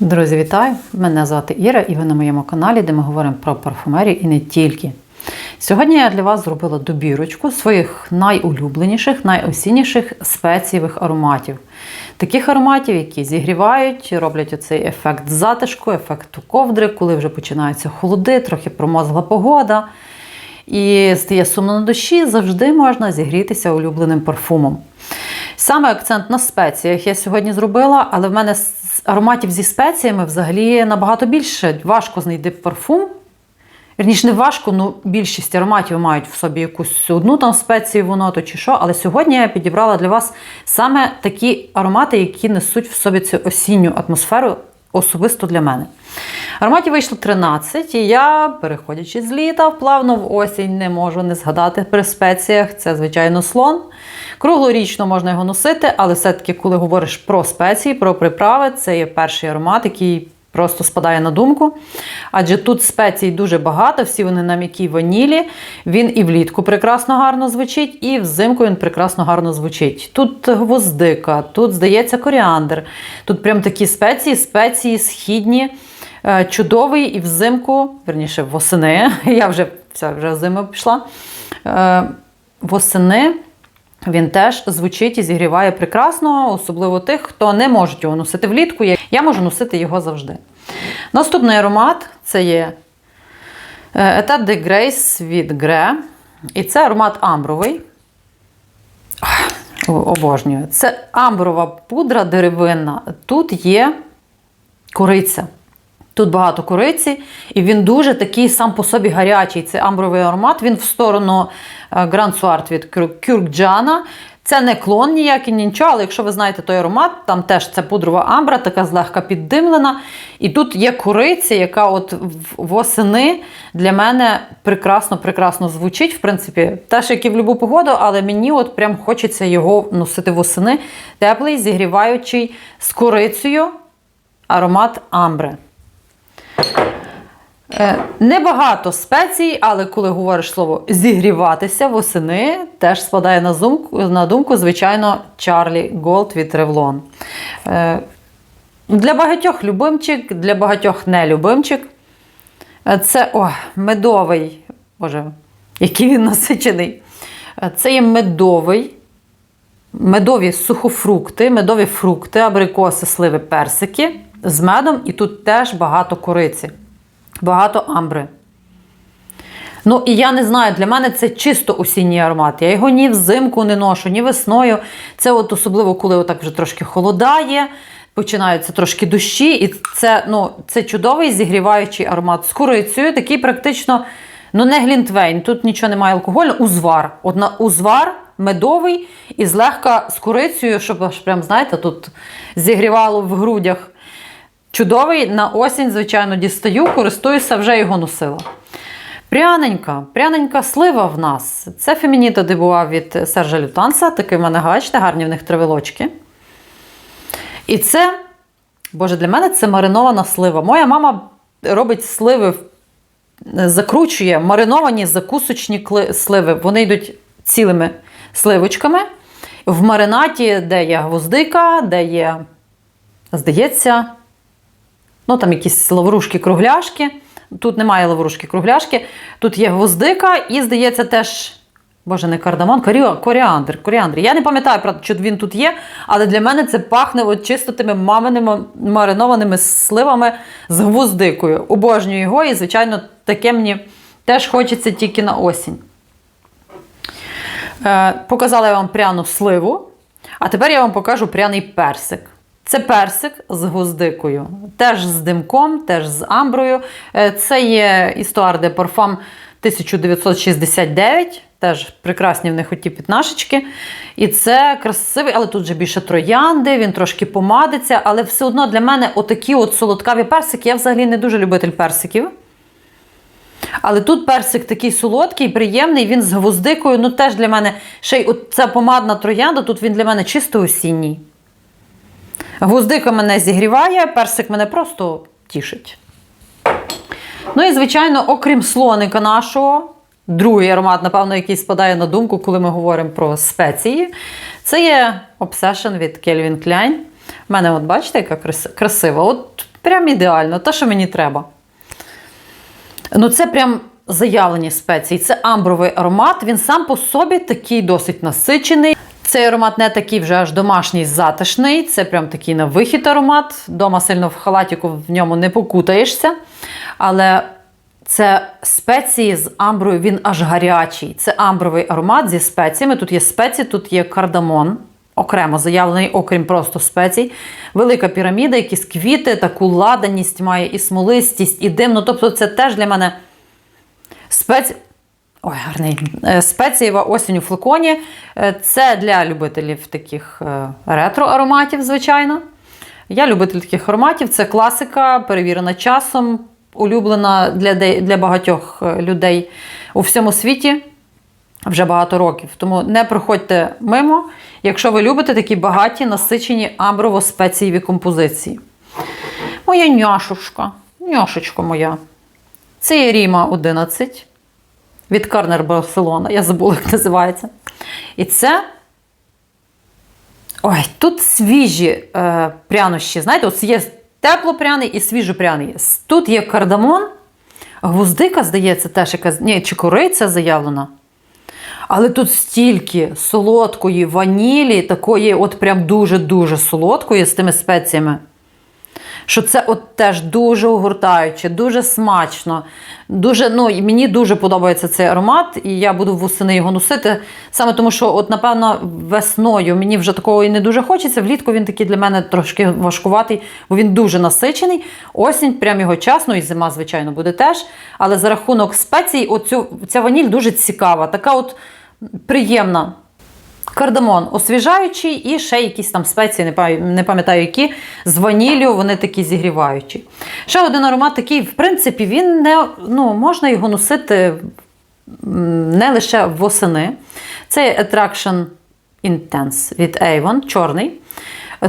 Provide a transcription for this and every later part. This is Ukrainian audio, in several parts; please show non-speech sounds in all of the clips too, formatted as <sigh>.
Друзі, вітаю! Мене звати Іра, і ви на моєму каналі, де ми говоримо про парфумерію і не тільки. Сьогодні я для вас зробила добірочку своїх найулюбленіших, найосінніших спецієвих ароматів. Таких ароматів, які зігрівають, роблять оцей ефект затишку, ефект ковдри, коли вже починаються холоди, трохи промозгла погода. І стає сумно на душі, завжди можна зігрітися улюбленим парфумом. Саме акцент на спеціях я сьогодні зробила, але в мене ароматів зі спеціями взагалі набагато більше. Важко знайти парфум. Вірніше, не важко, ну більшість ароматів мають в собі якусь одну там спецію, воно то чи що. Але сьогодні я підібрала для вас саме такі аромати, які несуть в собі цю осінню атмосферу, особисто для мене. Ароматів вийшло 13, і я, переходячи з літа, плавно в осінь не можу не згадати при спеціях. Це, звичайно, слон. Круглорічно можна його носити, але все-таки, коли говориш про спеції, про приправи, це є перший аромат, який просто спадає на думку. Адже тут спецій дуже багато, всі вони на м'якій ванілі. Він і влітку прекрасно гарно звучить, і взимку він прекрасно гарно звучить. Тут гвоздика, тут, здається, коріандр. Тут прям такі спеції, спеції східні. Е, Чудовий і взимку, верніше, восени. <laughs> Я вже вся вже зима пішла. Е, Восени він теж звучить і зігріває прекрасно, особливо тих, хто не може його носити влітку. Я- Я можу носити його завжди. Наступний аромат це є е, Etat de Grace від Gre. І це аромат амбровий. Обожнюю. Це амброва пудра деревинна. Тут є кориця. Тут багато кориці, і він дуже такий сам по собі гарячий. Це амбровий аромат. Він в сторону е, Grand Suart від Кюр- Кюркджана. Це не клон ніякий, нічого, але якщо ви знаєте той аромат, там теж це пудрова амбра, така злегка піддимлена. І тут є кориця, яка от восени для мене прекрасно-прекрасно звучить. В принципі, теж як і в будь-яку погоду, але мені от прям хочеться його носити восени. Теплий, зігріваючий з корицею аромат амбри. Е, Небагато спецій, але коли говориш слово зігріватися восени, теж спадає на думку, на думку звичайно, Чарлі Голд від Revlon. Е, Для багатьох любимчик, для багатьох не любимчик. Е, Це о, медовий, боже, який він насичений. Це є медовий, медові сухофрукти, медові фрукти, абрикоси, сливи, персики з медом, і тут теж багато кориці. Багато амбри. Ну, і я не знаю, для мене це чисто осінній аромат. Я його ні взимку не ношу, ні весною. Це от особливо, коли отак вже трошки холодає, починаються трошки дощі. І це, ну, це чудовий зігріваючий аромат з курицею, такий практично, ну, не глінтвейн, тут нічого немає алкогольного, узвар. Одна узвар медовий і злегка з курицею, щоб аж прям, знаєте, тут зігрівало в грудях. Чудовий на осінь, звичайно, дістаю, користуюся, вже його носила. Пряненька, пряненька слива в нас. Це Фемініта Дебуа від Сержа Лютанса. Такий в мене бачите, гарні в них травилочки. І це, боже, для мене це маринована слива. Моя мама робить сливи, закручує мариновані закусочні сливи. Вони йдуть цілими сливочками. В маринаті, де є гвоздика, де є, здається, Ну, там якісь лаврушки-кругляшки. Тут немає лаврушки-кругляшки. Тут є гвоздика і, здається, теж. Боже, не кардамон, коріандр. коріандр. Я не пам'ятаю, правда, що він тут є, але для мене це пахне от чисто тими маминими маринованими сливами з гвоздикою. Обожнюю його, і, звичайно, таке мені теж хочеться тільки на осінь. Е, показала я вам пряну сливу, а тепер я вам покажу пряний персик. Це персик з гвоздикою, теж з димком, теж з амброю. Е, Це є Histoire de Parfum 1969. Теж прекрасні в них оті пітнашечки. І це красивий, але тут вже більше троянди, він трошки помадиться, але все одно для мене отакі от солодкаві персики. Я взагалі не дуже любитель персиків. Але тут персик такий солодкий, приємний, він з гвоздикою. Ну теж для мене ще й ця помадна троянда, тут він для мене чисто осінній. Гвоздика мене зігріває, персик мене просто тішить. Ну і, звичайно, окрім слоника нашого, другий аромат, напевно, який спадає на думку, коли ми говоримо про спеції, це є Obsession від Calvin Klein. У мене, от бачите, яка красива. От Прям ідеально, те, що мені треба. Ну, це прям заявлені спеції. Це амбровий аромат. Він сам по собі такий досить насичений. Цей аромат не такий вже аж домашній затишний. Це прям такий на вихід аромат. Дома сильно в халатіку в ньому не покутаєшся. Але це спеції з амброю, він аж гарячий. Це амбровий аромат зі спеціями. Тут є спеції, тут є кардамон, окремо заявлений, окрім просто спецій. Велика піраміда, якісь квіти, таку ладаність має, і смолистість, і димно. Тобто, це теж для мене спеці... Ой, гарний. Е, Спецієва осінь у флаконі. Е, Це для любителів таких е, ретро-ароматів, звичайно. Я любитель таких ароматів. Це класика, перевірена часом, улюблена для, для багатьох людей у всьому світі вже багато років. Тому не проходьте мимо, якщо ви любите такі багаті, насичені амброво-спецієві композиції. Моя няшушка, няшечка моя. Це є Ріма 11 від Карнер Барселона. Я забула, як називається. І це. Ой, тут свіжі е, прянощі. Знаєте, от є теплопряний і свіжопряний. Тут є кардамон, гвоздика, здається, теж якась. Ні, чи кориця заявлена. Але тут стільки солодкої ванілі, такої, от прям дуже-дуже солодкої з тими спеціями. Що це от теж дуже огортаюче, дуже смачно. Дуже, ну, мені дуже подобається цей аромат, і я буду восени його носити. Саме тому, що, от, напевно, весною мені вже такого і не дуже хочеться. Влітку він такий для мене трошки важкуватий, бо він дуже насичений. Осінь, прям його час, ну і зима, звичайно, буде теж. Але за рахунок спецій, оцю, ця ваніль дуже цікава, така от приємна. Кардамон освіжаючий і ще якісь там спеції, не пам'ятаю, які, з ваніллю, вони такі зігріваючі. Ще один аромат такий, в принципі, він не ну, можна його носити не лише восени. Це Attraction Intense від Avon, чорний.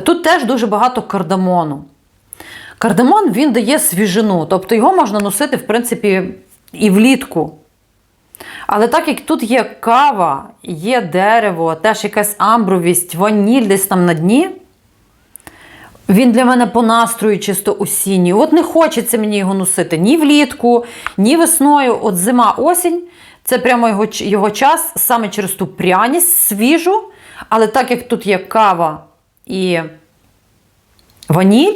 Тут теж дуже багато кардамону. Кардамон він дає свіжину, тобто його можна носити, в принципі, і влітку. Але так як тут є кава, є дерево, теж якась амбровість, ваніль десь там на дні, він для мене по настрою чисто осінній. От не хочеться мені його носити ні влітку, ні весною. От зима, осінь це прямо його, його час саме через ту пряність свіжу. Але так як тут є кава і ваніль,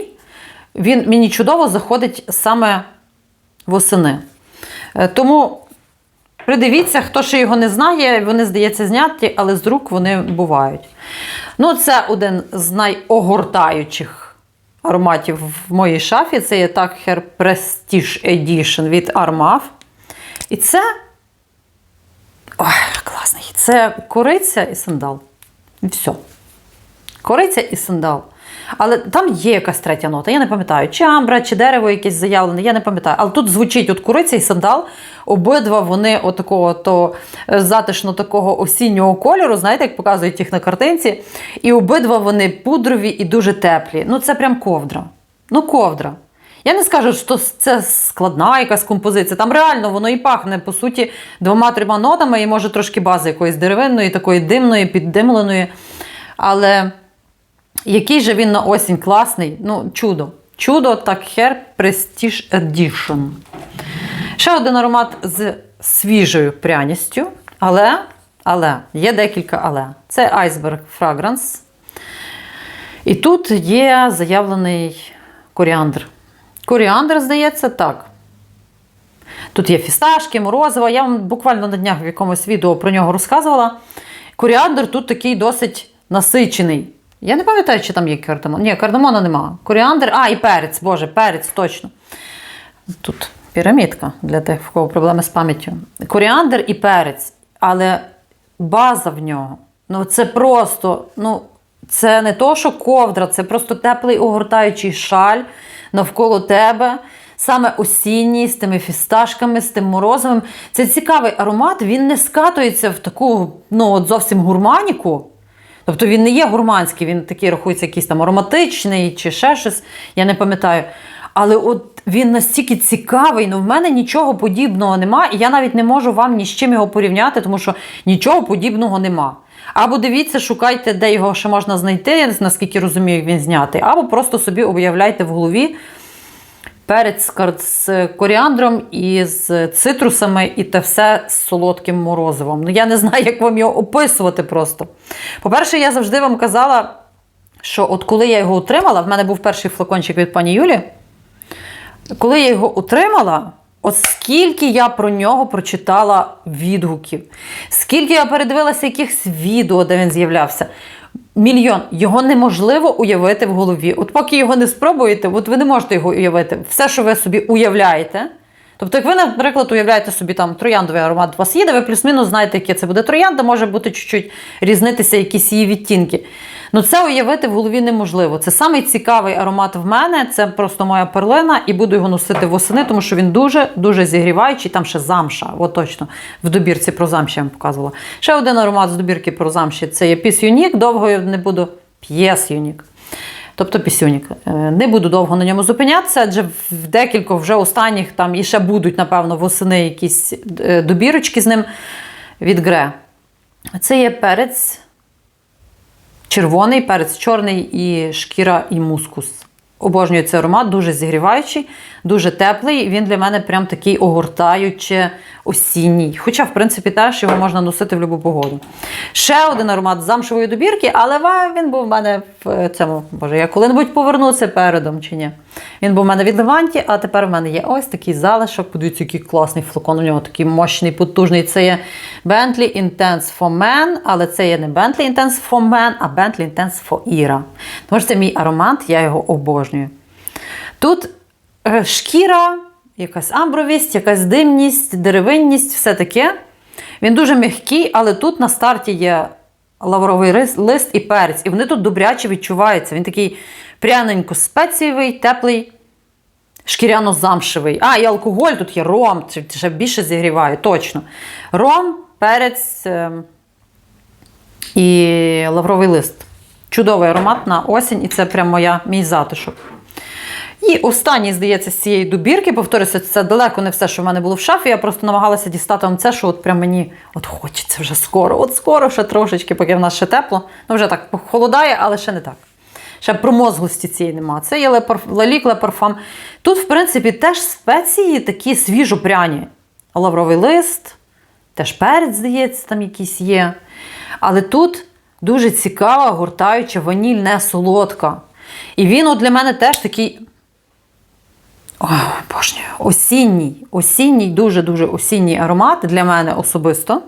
він мені чудово заходить саме восени. Е, Тому Придивіться, хто ще його не знає, вони, здається, зняті, але з рук вони бувають. Ну, це один з найогортаючих ароматів в моїй шафі. Це є Tucker Prestige Edition від Armaf. І це. Ой, класний. Це кориця і сандал. І все. Кориця і сандал. Але там є якась третя нота. Я не пам'ятаю, чи амбра, чи дерево якесь заявлене, я не пам'ятаю. Але тут звучить от куриця і сандал. Обидва вони отакого то е, затишно такого осіннього кольору, знаєте, як показують їх на картинці. І обидва вони пудрові і дуже теплі. Ну, це прям ковдра. Ну, ковдра. Я не скажу, що це складна якась композиція. Там реально воно і пахне, по суті, двома-трьома нотами, і може трошки бази якоїсь деревинної, такої димної, піддимленої. Але який же він на осінь класний. Ну, чудо. Чудо так Hair Prestige Edition. Ще один аромат з свіжою пряністю. Але, але, є декілька але. Це Iceberg Fragrance. І тут є заявлений коріандр. Коріандр, здається, так. Тут є фісташки, морозиво. Я вам буквально на днях в якомусь відео про нього розказувала. Коріандр тут такий досить насичений. Я не пам'ятаю, чи там є кардамон. Ні, кардамону нема. Коріандр, а, і перець, боже, перець, точно. Тут пірамідка для тих, в кого проблеми з пам'яттю. Коріандр і перець, але база в нього. Ну, це просто, ну, це не то, що ковдра, це просто теплий огортаючий шаль навколо тебе. Саме осінній, з тими фісташками, з тим морозовим. Це цікавий аромат, він не скатується в таку ну, от зовсім гурманіку. Тобто він не є гурманський, він такий рахується якийсь там ароматичний чи ще щось, я не пам'ятаю. Але от він настільки цікавий, ну в мене нічого подібного нема, і я навіть не можу вам ні з чим його порівняти, тому що нічого подібного нема. Або дивіться, шукайте, де його ще можна знайти, наскільки розумію, він знятий, або просто собі уявляйте в голові перець з коріандром і з цитрусами, і те все з солодким морозивом. Ну я не знаю, як вам його описувати просто. По-перше, я завжди вам казала, що от коли я його отримала, в мене був перший флакончик від пані Юлі. Коли я його отримала, от скільки я про нього прочитала відгуків, скільки я передивилася якихось відео, де він з'являвся. Мільйон. Його неможливо уявити в голові. От поки його не спробуєте, от ви не можете його уявити. Все, що ви собі уявляєте. Тобто, як ви, наприклад, уявляєте собі там трояндовий аромат у вас їде, ви плюс-мінус знаєте, яке це буде троянда, може бути чуть-чуть різнитися якісь її відтінки. Ну це уявити в голові неможливо. Це самий цікавий аромат в мене. Це просто моя перлина, і буду його носити восени, тому що він дуже дуже зігріваючий. Там ще замша. От точно в добірці про замші я вам показувала. Ще один аромат з добірки про замші це є Піс Юнік. Довго я не буду п'єс Юнік. Тобто пісюнік. Е, Не буду довго на ньому зупинятися, адже в декількох вже останніх там і ще будуть, напевно, восени якісь е, добірочки з ним від Гре. Це є перець червоний, перець чорний і шкіра і мускус. Обожнюю цей аромат, дуже зігріваючий, дуже теплий. Він для мене прям такий огортаюче осінній. Хоча, в принципі, теж його можна носити в будь-яку погоду. Ще один аромат з замшевої добірки, але він був в мене в цьому. Боже, я коли-небудь повернуся передом чи ні. Він був в мене від Леванті, а тепер в мене є ось такий залишок. Подивіться, який класний флакон. У нього такий мощний, потужний. Це є Bentley Intense for Men, але це є не Bentley Intense for Men, а Bentley Intense for Ira. Тому що це мій аромат, я його обожнюю. Тут е, шкіра, якась амбровість, якась димність, деревинність, все таке. Він дуже м'який, але тут на старті є лавровий лист і перець. І вони тут добряче відчуваються. Він такий пряненько спецієвий, теплий, шкіряно-замшевий. А, і алкоголь, тут є ром, ще більше зігріває, точно. Ром, перець ем, і лавровий лист. Чудовий аромат на осінь, і це прям моя, мій затишок. І останній, здається, з цієї добірки, повторюся, це далеко не все, що в мене було в шафі. Я просто намагалася дістати вам це, що от прям мені от хочеться вже скоро. От скоро ще трошечки, поки в нас ще тепло. Ну, вже так холодає, але ще не так. Ще промозглості цієї нема. Це є лалік лепарфам. Тут, в принципі, теж спеції такі свіжопряні. Лавровий лист, теж перець, здається, там якийсь є. Але тут дуже цікава, гуртаюча ваніль, не солодка. І він от для мене теж такий. Ой, божню, осінній, осінній, дуже-дуже осінній аромат для мене особисто.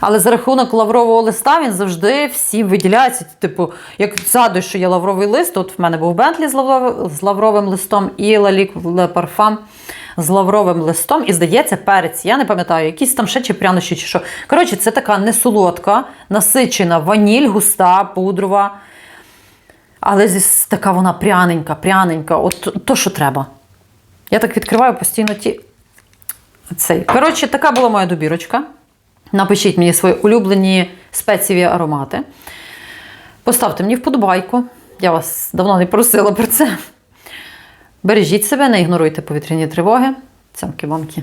Але за рахунок лаврового листа він завжди всім виділяється. Типу, як згадую, що є лавровий лист, от в мене був Бентлі з лавровим листом і Лалік Ле Парфам з лавровим листом. І здається, перець. Я не пам'ятаю, якісь там ще чи прянощі, чи що. Коротше, це така несолодка, насичена ваніль, густа, пудрова. Але зі, така вона пряненька, пряненька. От то, що треба. Я так відкриваю постійно ті. Цей. Коротше, така була моя добірочка. Напишіть мені свої улюблені спецієві аромати. Поставте мені вподобайку. Я вас давно не просила про це. Бережіть себе, не ігноруйте повітряні тривоги. Цямки-бамки.